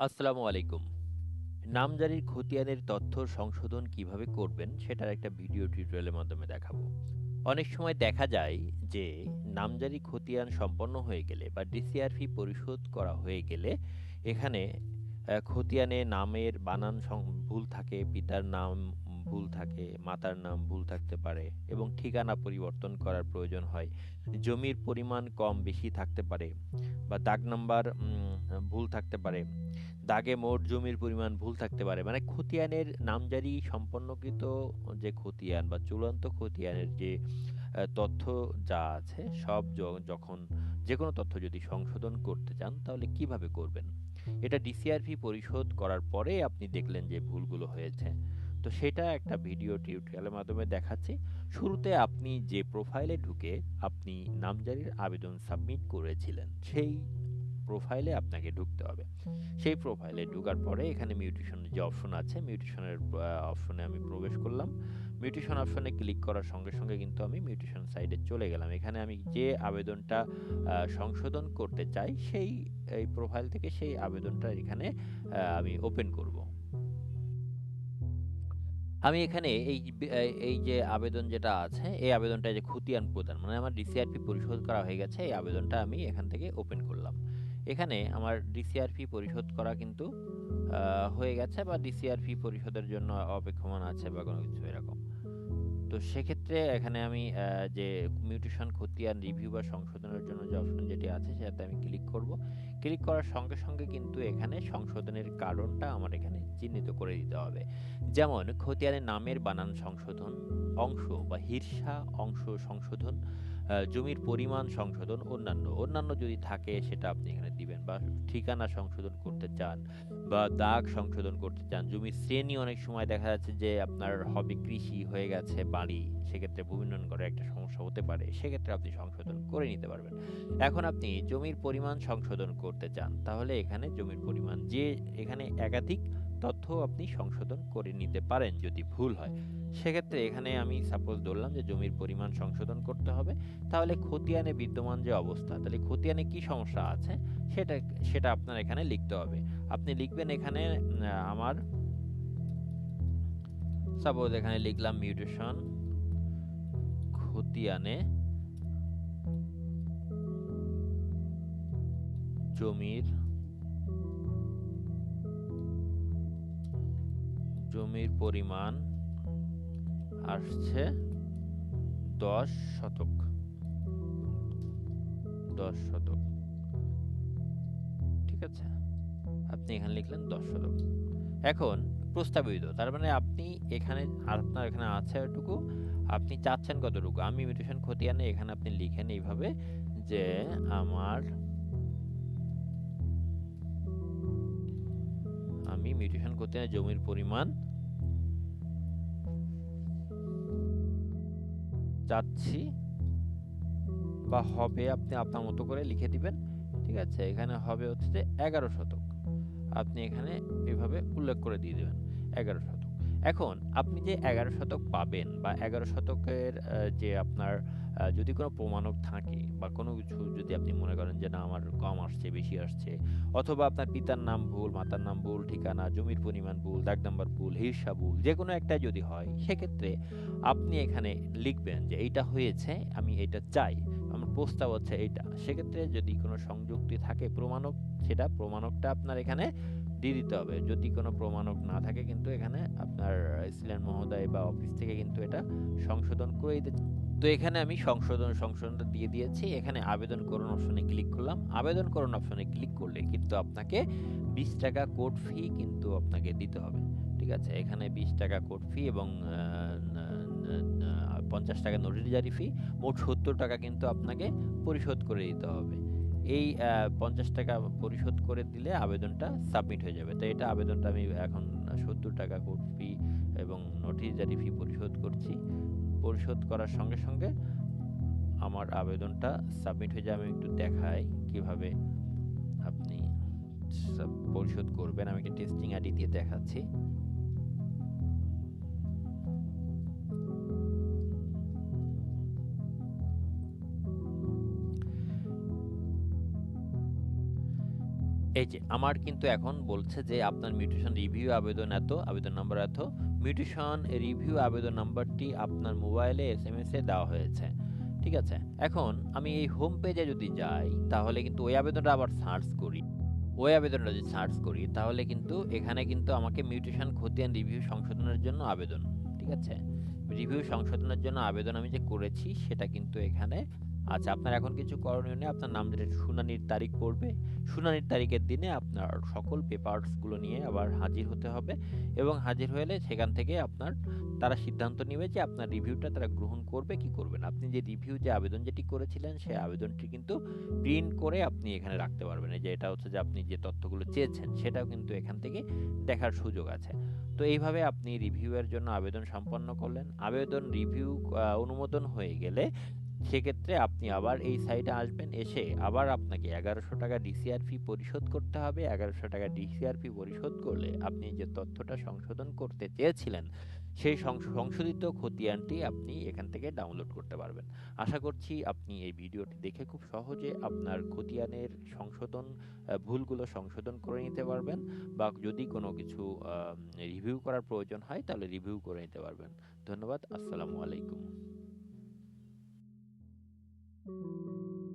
আসসালামু আলাইকুম। নামজারির খতিয়ানের তথ্য সংশোধন কীভাবে করবেন সেটার একটা ভিডিও টিউটোরিয়ালের মাধ্যমে দেখাবো। অনেক সময় দেখা যায় যে নামজারি খতিয়ান সম্পন্ন হয়ে গেলে বা ডিসিআরপি পরিশোধ করা হয়ে গেলে এখানে খতিয়ানে নামের বানান ভুল থাকে, পিতার নাম ভুল থাকে, মাতার নাম ভুল থাকতে পারে এবং ঠিকানা পরিবর্তন করার প্রয়োজন হয়। জমির পরিমাণ কম, বেশি থাকতে পারে বা দাগ নাম্বার ভুল থাকতে পারে, দাগে মোট জমির পরিমাণ ভুল থাকতে পারে মানে খতিয়ানের নামজারি সম্পন্নকৃত যে খতিয়ান বা চূড়ান্ত খতিয়ানের যে তথ্য যা আছে, সব যখন যে কোনো তথ্য যদি সংশোধন করতে চান, তাহলে কীভাবে করবেন? এটা ডিসিআরপি পরিশোধ করার পরে আপনি দেখলেন যে ভুলগুলো হয়েছে। তো সেটা একটা ভিডিও টিউটোরিয়ালের মাধ্যমে দেখাচ্ছি। শুরুতে আপনি যে প্রোফাইলে ঢুকে আপনি নামজারির আবেদন সাবমিট করেছিলেন, সেই প্রোফাইলে আপনাকে ঢুকতে হবে। সেই প্রোফাইলে ঢোকার পরে এখানে মিউটেশনের যে অপশন আছে মিউটেশনের অপশনে আমি প্রবেশ করলাম। মিউটেশন অপশনে ক্লিক করার সঙ্গে সঙ্গে কিন্তু আমি মিউটেশন সাইডে চলে গেলাম। এখানে আমি যে আবেদনটা সংশোধন করতে চাই, সেই, এই প্রোফাইল থেকে সেই আবেদনটা এখানে আমি ওপেন করব। আমি এখানে এই এই- যে আবেদন যেটা আছে, এই আবেদনটা যে খতিয়ান প্রদান মানে আমার ডিসিআরপি পরিশোধ করা হয়ে গেছে, এই আবেদনটা আমি এখান থেকে ওপেন করলাম। এখানে আমার ডিসিআরপি পরিশোধ করা কিন্তু হয়ে গেছে বা ডিসিআরপি পরিশোধের জন্য অপেক্ষমান আছে বা কোনো কিছু এরকম। তো সেক্ষেত্রে এখানে আমি যে মিউটেশন খতিয়ান রিভিউ বা সংশোধনের জন্য যে অপশন যেটি আছে সেটাতে আমি ক্লিক করব। ক্লিক করার সঙ্গে সঙ্গে কিন্তু এখানে সংশোধনের কারণটা আমার এখানে চিহ্নিত করে দিতে হবে। যেমন খতিয়ানের নামের বানান সংশোধন অংশ বা হিরসা অংশ সংশোধন জমির পরিমাণ সংশোধন অন্যান্য। অন্যান্য যদি থাকে, সেটা আপনি এখানে দিবেন বা ঠিকানা সংশোধন করতে চান বা দাগ সংশোধন করতে চান। জমির শ্রেণি অনেক সময় দেখা যাচ্ছে যে আপনার হবে কৃষি হয়ে গেছে বাড়ি, সেক্ষেত্রে ভূমি উন্নয়ন করে একটা সমস্যা হতে পারে। সেক্ষেত্রে আপনি সংশোধন করে নিতে পারবেন। এখন আপনি জমির পরিমাণ সংশোধন করতে চান, তাহলে এখানে জমির পরিমাণ যে এখানে একাধিক আপনি সংশোধন করে নিতে পারেন যদি ভুল হয়। সেক্ষেত্রে এখানে আমি সাপোজ ধরলাম যে জমির পরিমাণ সংশোধন করতে হবে। তাহলে খতিয়ানে বিদ্যমান যে অবস্থা, তাহলে খতিয়ানে কি সমস্যা আছে? সেটা সেটা আপনার এখানে লিখতে হবে। আপনি লিখবেন এখানে আমার সাপোজ এখানে লিখলাম মিউটেশন খতিয়ানে জমির জমির পরিমাণ আসছে দশ শতক। দশ শতক। ঠিক আছে? আপনি এখানে লিখলেন দশ শতক। এখন প্রস্তাবিত, তার মানে আপনি এখানে, আপনার এখানে আছে এটুকু, আপনি চাচ্ছেন কতটুকু? আমি মিউটেশন খতিয়ানে এখানে আপনি লিখেন এইভাবে যে আমার আমি মিউটেশন করতে জমির পরিমাণ চাচ্ছি বা হবে আপনি আপনার মতো করে লিখে দিবেন, ঠিক আছে? এখানে হবে হচ্ছে যে এগারো শতক। আপনি এখানে এভাবে উল্লেখ করে দিয়ে দেবেন, এগারো শতক। এখন আপনি যে এগারো শতক পাবেন বা এগারো শতকের যে আপনার যদি কোনো প্রমাণক থাকে বা কোনো কিছু যদি আপনি মনে করেন যে না, আমার কম আসছে, বেশি আসছে, অথবা আপনার পিতার নাম ভুল, মাতার নাম ভুল, ঠিকানা, জমির পরিমাণ ভুল, দাগ নাম্বার ভুল, হিরসা ভুল, যে কোনো একটা যদি হয়, সেক্ষেত্রে আপনি এখানে লিখবেন যে এইটা হয়েছে, আমি এটা চাই, আমার প্রস্তাব হচ্ছে এইটা। সেক্ষেত্রে যদি কোনো সংযুক্তি থাকে প্রমাণক, সেটা প্রমাণকটা আপনার এখানে দিয়ে দিতে হবে। যদি কোনো প্রমাণক না থাকে, কিন্তু এখানে সিলেন মহোদয় বা অফিস থেকে কিন্তু এটা সংশোধন করে দিতে তো এখানে আমি সংশোধন, সংশোধনটা দিয়ে দিয়েছি। এখানে আবেদন করুন অপশনে ক্লিক করলাম। আবেদন করুন অপশনে ক্লিক করলে কিন্তু আপনাকে বিশ টাকা কোড ফি কিন্তু আপনাকে দিতে হবে। ঠিক আছে? এখানে বিশ টাকা কোড ফি এবং পঞ্চাশ টাকা নোটারি ফি মোট সত্তর টাকা কিন্তু আপনাকে পরিশোধ করে দিতে হবে। এই পঞ্চাশ টাকা পরিশোধ করে দিলে আবেদনটা সাবমিট হয়ে যাবে। তো এটা আবেদনটা আমি এখন সত্তর টাকা কোড ফি এবং নোটিশ জারি ফি পরিশোধ করছি। পরিশোধ করার সঙ্গে সঙ্গে আমার আবেদনটা সাবমিট হয়ে যাবে। আমি একটু দেখাই কীভাবে আপনি পরিশোধ করবেন। আমি একটা টেস্টিং আইডি দিয়ে দেখাচ্ছি। এই যে, আমার কিন্তু এখন বলছে যে আপনার মিউটেশন রিভিউ আবেদন এত, আবেদন নাম্বার এত। মিউটেশন রিভিউ আবেদন নাম্বারটি আপনার মোবাইলে এস এম এস দেওয়া হয়েছে। ঠিক আছে? এখন আমি এই হোম পেজে যদি যাই, তাহলে কিন্তু ওই আবেদনটা আবার সার্চ করি। ওই আবেদনটা যদি সার্চ করি, তাহলে কিন্তু এখানে কিন্তু আমাকে মিউটেশন খতিয়ান রিভিউ সংশোধনের জন্য আবেদন। ঠিক আছে? রিভিউ সংশোধনের জন্য আবেদন আমি যে করেছি, সেটা কিন্তু এখানে আচ্ছা আপনার এখন কিছু করণীয় নেই, আপনার নাম যেটা শুনানির তারিখ পড়বে। শুনানির তারিখের দিনে আপনার সকল পেপারসগুলো নিয়ে আবার হাজির হতে হবে এবং হাজির হলে সেখান থেকে আপনার, তারা সিদ্ধান্ত নেবে যে আপনার রিভিউটা তারা গ্রহণ করবে, কি করবে না আপনি যে রিভিউ যে আবেদন যেটি করেছিলেন সেই আবেদনটি কিন্তু প্রিন্ট করে আপনি এখানে রাখতে পারবেন। যে এটা হচ্ছে যে আপনি যে তথ্যগুলো চেয়েছেন, সেটাও কিন্তু এখান থেকে দেখার সুযোগ আছে। তো এইভাবে আপনি রিভিউয়ের জন্য আবেদন সম্পন্ন করলেন। আবেদন রিভিউ অনুমোদন হয়ে গেলে সেক্ষেত্রে আপনি আবার এই সাইটে আসবেন, এসে আবার আপনাকে এগারোশো টাকা ডিসিআর ফি পরিশোধ করতে হবে। এগারোশো টাকা ডিসিআর ফি পরিশোধ করলে আপনি যে তথ্যটা সংশোধন করতে চেয়েছিলেন, সেই সংশ- সংশোধিত খতিয়ানটি আপনি এখান থেকে ডাউনলোড করতে পারবেন। আশা করছি আপনি এই ভিডিওটি দেখে খুব সহজে আপনার খতিয়ানের সংশোধন ভুলগুলো সংশোধন করে নিতে পারবেন বা যদি কোনো কিছু রিভিউ করার প্রয়োজন হয়, তাহলে রিভিউ করে নিতে পারবেন। ধন্যবাদ, আসসালামু আলাইকুম। Thank you.